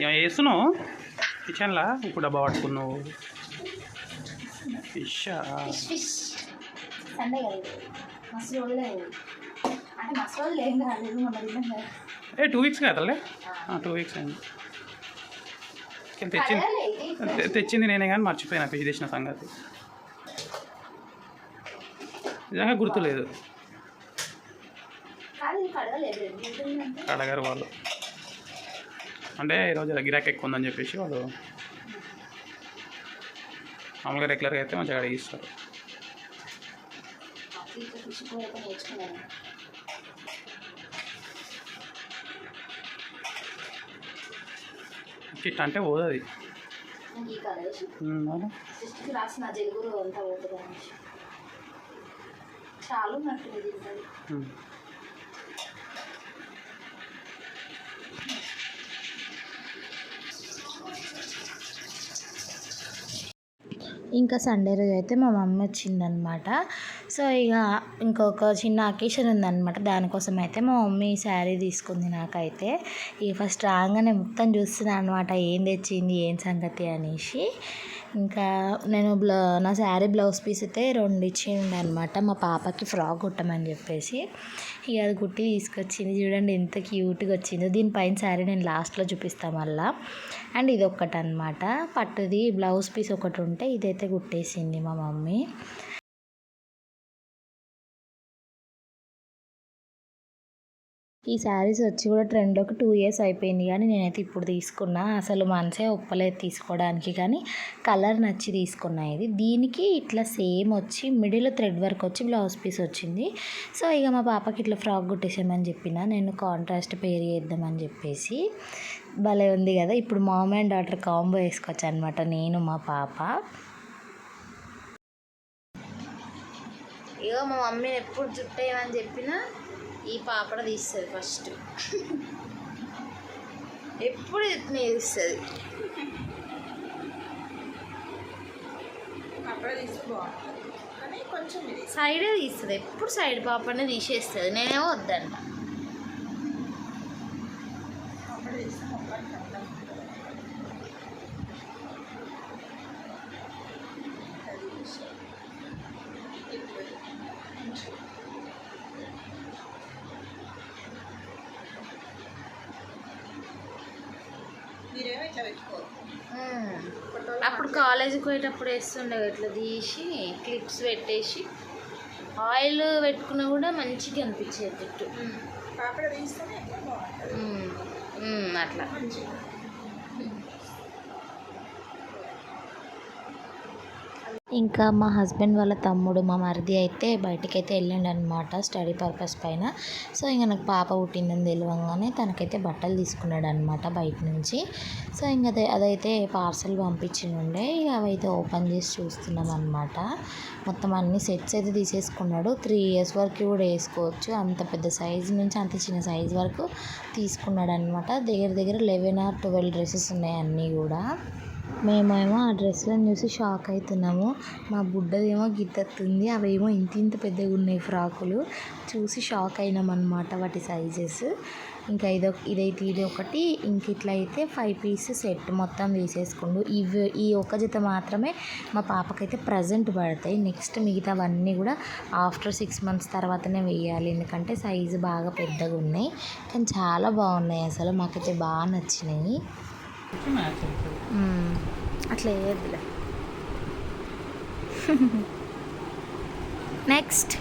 వేస్తున్నావు కిచెన్లా? ఉప్పు డబ్బా పట్టుకున్నావు. ఫిషా కదా ఏం కదా టూ వీక్స్ కదలే టూ వీక్స్ అయింది. తెచ్చింది తెచ్చింది నేనే కానీ మర్చిపోయినా ఫిష్ తెచ్చిన సంగతి. నిజంగా గుర్తులేదు. కాదు అడగారు వాళ్ళు. అంటే ఈరోజు గిరాకీ ఎక్కువ ఉందని చెప్పేసి వాళ్ళు మామూలుగా రెగ్యులర్గా అయితే మంచిగా అడిగిస్తారు కిట్ అంటే పోదు అది ఇంకా సండే రోజు అయితే మా మమ్మీ వచ్చిందనమాట సో ఇక ఇంకొక చిన్న అకేషన్ ఉందనమాట దానికోసం అయితే మా మమ్మీ శారీ తీసుకుంది నాకైతే. ఇక ఫస్ట్ రాగానే మొత్తం చూస్తున్నాను అనమాట ఏం తెచ్చింది ఏం సంగతి అనేసి. ఇంకా నేను బ్లౌ నా శారీ బ్లౌజ్ పీస్ అయితే రెండు ఇచ్చిండు అనమాట మా పాపకి ఫ్రాక్ కుట్టమని చెప్పేసి ఇక అది కుట్టి తీసుకొచ్చింది. చూడండి ఎంత క్యూట్గా వచ్చిందో. దీనిపైన శారీ నేను లాస్ట్లో చూపిస్తాను మళ్ళా. అండ్ ఇది ఒక్కటి అనమాట పట్టుది బ్లౌజ్ పీస్ ఒకటి ఉంటే ఇదైతే కుట్టేసింది మా మమ్మీ. ఈ శారీస్ వచ్చి కూడా ట్రెండ్లోకి టూ ఇయర్స్ అయిపోయింది కానీ నేనైతే ఇప్పుడు తీసుకున్నా. అసలు మనసే ఒప్పలేదు తీసుకోవడానికి కానీ కలర్ నచ్చి తీసుకున్నా ఇది. దీనికి ఇట్లా సేమ్ వచ్చి మిడిల్ థ్రెడ్ వర్క్ వచ్చి బ్లౌజ్ పీస్ వచ్చింది. సో ఇక మా పాపకి ఇట్లా ఫ్రాక్ కుట్టేసామని చెప్పిన. నేను కాంట్రాస్ట్ పేరు చేద్దామని చెప్పేసి భలే ఉంది కదా. ఇప్పుడు మామ్ అండ్ డాటర్ కాంబో వేసుకోవచ్చు అనమాట నేను మా పాప. ఇగో మా మమ్మీని ఎప్పుడు చుట్టేయమని చెప్పినా ఈ పాపడ తీస్తుంది ఫస్ట్ ఎప్పుడు ఇట్నే తీస్తుంది? సైడే తీస్తుంది. ఎప్పుడు సైడ్ పాపనే తీసేస్తుంది. నేనేమో వద్దంట మ్మ్. అప్పుడు కాలేజీకి పోయేటప్పుడు వేస్తుండే ఇట్లా తీసి క్లిప్స్ పెట్టేసి ఆయిల్ పెట్టుకున్నా కూడా మంచిగా అనిపించేది జుట్టు. అట్లా. ఇంకా మా హస్బెండ్ వాళ్ళ తమ్ముడు మా మరిది అయితే బయటకైతే వెళ్ళండి అనమాట స్టడీ పర్పస్ పైన. సో ఇంకా నాకు పాప పుట్టిందని తెలియగానే తనకైతే బట్టలు తీసుకున్నాడు అనమాట బయట నుంచి. సో ఇంకా అదే అదైతే పార్సల్ పంపించిండే ఇక అవైతే ఓపెన్ చేసి చూస్తున్నాం అనమాట మొత్తం అన్ని సెట్స్ అయితే తీసేసుకున్నాడు. త్రీ ఇయర్స్ వరకు కూడా వేసుకోవచ్చు. అంత పెద్ద సైజ్ నుంచి అంత చిన్న సైజ్ వరకు తీసుకున్నాడు అనమాట దగ్గర దగ్గర లెవెన్ ఆర్ ట్వెల్వ్ డ్రెస్సెస్ ఉన్నాయి అన్నీ కూడా. మేమేమో ఆ డ్రెస్లను చూసి షాక్ అవుతున్నాము. మా బుడ్డదేమో గిత్తెత్తుంది అవేమో ఇంత ఇంత పెద్దగా ఉన్నాయి ఫ్రాకులు. చూసి షాక్ అయినాం అనమాట వాటి సైజెస్. ఇంకా ఇదో ఇదైతే ఇది ఒకటి. ఇంక ఇట్లా అయితే ఫైవ్ పీస్ సెట్ మొత్తం తీసేసుకుండు ఇవి ఈ ఒక్క జత మాత్రమే మా పాపకైతే ప్రజెంట్ పడతాయి. నెక్స్ట్ మిగతావన్నీ కూడా ఆఫ్టర్ సిక్స్ మంత్స్ తర్వాతనే వేయాలి. ఎందుకంటే సైజు బాగా పెద్దగా ఉన్నాయి కానీ చాలా బాగున్నాయి అసలు. మాకైతే బాగా నచ్చినాయి. అట్లా వేయద్దులే నెక్స్ట్.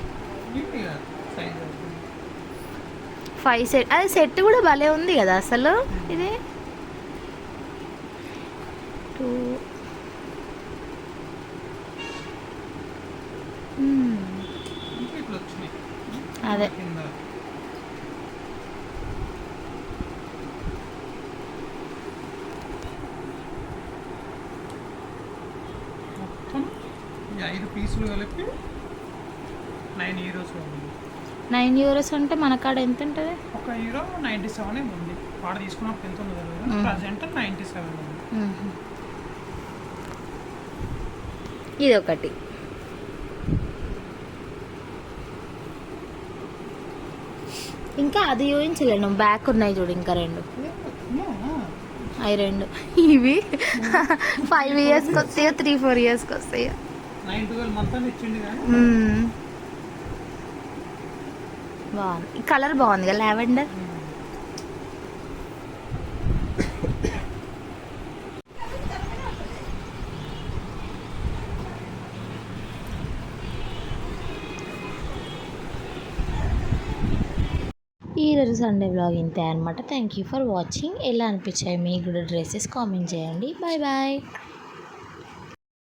ఫైవ్ సెట్ అది సెట్ కూడా భలే ఉంది కదా అసలు ఇది. టూ. అదే కింద మొత్తం ఈ ఐదు పీసులు కలిపి నైన్ ఉంది. నైన్ యూరోస్ అంటే మన కాడ ఎంత ఉంటుంది ఒక హీరో నైంటీ సెవెన్ ఉంది. వాడు తీసుకున్నప్పుడు ఎంత ఉంది. ప్రజెంట్ నైంటీ సెవెన్ ఉంది. ఇది ఒకటి. ఇంకా అది చూపించలేను బ్యాక్ ఉన్నాయి చూడు ఇంకా రెండు. అవి రెండు. ఇవి ఫైవ్ ఇయర్స్కి వస్తాయో త్రీ ఫోర్ ఇయర్స్కి వస్తాయో బాగుంది కలర్ బాగుంది కదా లావెండర్. ఈరోజు సండే బ్లాగ్ ఇంతే అనమాట థ్యాంక్ యూ ఫర్ వాచింగ్ ఎలా అనిపించాయి మీకు కూడా డ్రెస్సెస్? కామెంట్ చేయండి. Bye bye